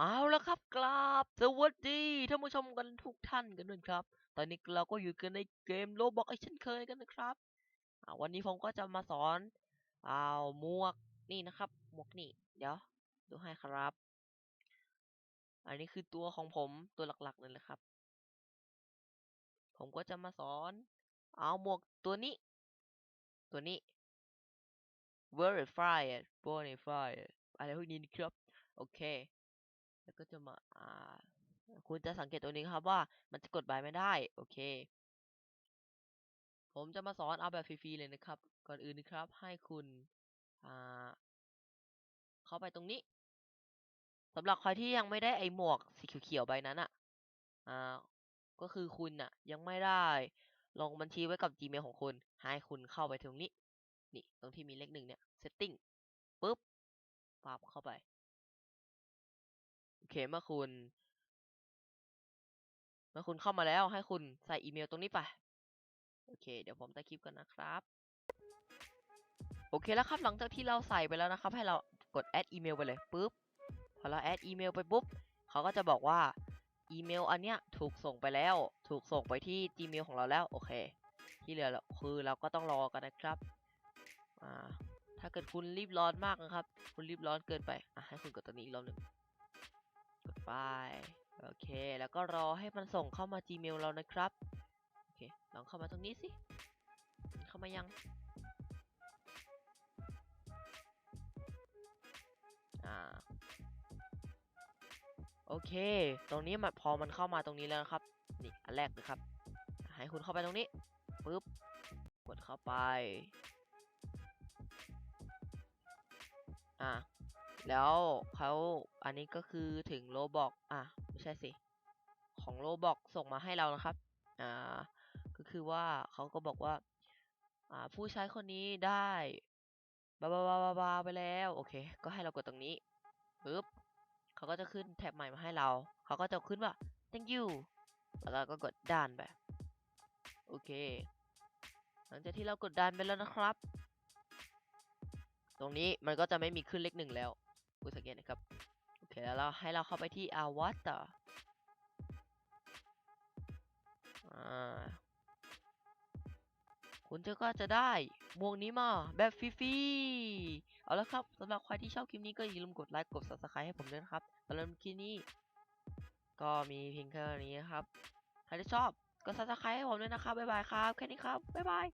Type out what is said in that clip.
เอาละครับกราบสวัสดีท่านผู้ชมกันทุกท่านกันด้วยครับ ตอนนี้เราก็อยู่กันในเกมโลบอกไอเช่นเคยกันนะครับวันนี้ผมก็จะมาสอนเอาหมวกนี่นะครับหมวกนี่ เดี๋ยวดูให้ครับ อันนี้คือตัวของผมตัวหลักๆเลยแหละครับ ผมก็จะมาสอน เอาหมวกตัวนี้ ตัวนี้ verify verify อะไรพวกนี้นะครับ โอเค แล้วก็จะมาอ่าคุณจะสังเกตตัวนี้ครับว่ามันจะกดบายไม่ได้ โอเค ผมจะมาสอนเอาแบบฟรีๆเลยนะครับ ก่อนอื่นนะครับ ให้คุณอ่าเข้าไปตรงนี้สำหรับใครที่ยังไม่ได้ไอหมวกสีเขียวๆใบนั้นอะอ่าก็คือคุณน่ะ ยังไม่ได้ลงบัญชีไว้กับ Gmail ของคุณ ให้คุณเข้าไปตรงนี้ นี่ ตรงที่มีเลขหนึ่งเนี่ย setting ปุ๊บปั๊บเข้าไป เคเมื่อคุณ เมื่อคุณเข้ามาแล้วให้คุณใส่อีเมลตรงนี้ไป โอเค เดี๋ยวผมตัดคลิปกันนะครับ โอเคแล้วครับหลังจากที่เราใส่ไปแล้วนะครับ ให้เรากดแอดอีเมลไปเลยปุ๊บ พอเราแอดอีเมลไปปุ๊บเขาก็จะบอกว่าอีเมลอันเนี้ยถูกส่งไปแล้ว ถูกส่งไปที่ Gmail ของเราแล้ว โอเค ที่เหลือคือเราก็ต้องรอกันนะครับอ่าถ้าเกิดคุณรีบร้อนมากนะครับ คุณรีบร้อนเกินไปอะให้คุณกดตัวนี้อีกรอบหนึ่ง ไป โอเค แล้วก็รอให้มันส่งเข้ามา Gmail เรานะครับ โอเค ลองเข้ามาตรงนี้สิ เข้ามายัง อ่า โอเค ตรงนี้มันพอมันเข้ามาตรงนี้แล้วนะครับ นี่ อันแรกนะครับ ให้คุณเข้าไปตรงนี้ ปึ๊บ กดเข้าไป อ่า แล้วเขาอันนี้ก็คือถึงโลบอกอะไม่ใช่สิของโลบอกส่งมาให้เรานะครับอ่าก็คือว่าเขาก็บอกว่าอ่าผู้ใช้คนนี้ได้บาบาบาบาบาไปแล้วโอเค ก็ให้เรากดตรงนี้ปึ๊บเขาก็จะขึ้นแท็บใหม่มาให้เราเขาก็จะขึ้นว่า thank you แล้วเราก็กดด้านไปโอเค หลังจากที่เรากดดันไปแล้วนะครับ ตรงนี้มันก็จะไม่มีขึ้นเลขหนึ่งแล้ว คุณสังเกตนะครับ โอเค แล้วเราให้เราเข้าไปที่ avatar อ่า คุณจะก็จะได้มวกนี้มาแบบฟรีๆ เอาละครับสำหรับใครที่ชอบคลิปนี้ก็อย่าลืมกดไลค์กด subscribe ให้ผมด้วยนะครับสำหรับคลิปนี้ ก็มีเพียงแค่นี้นะครับ ใครที่ชอบก็ subscribe ให้ผมด้วยนะครับ บ๊ายบายครับ แค่นี้ครับ บ๊ายบาย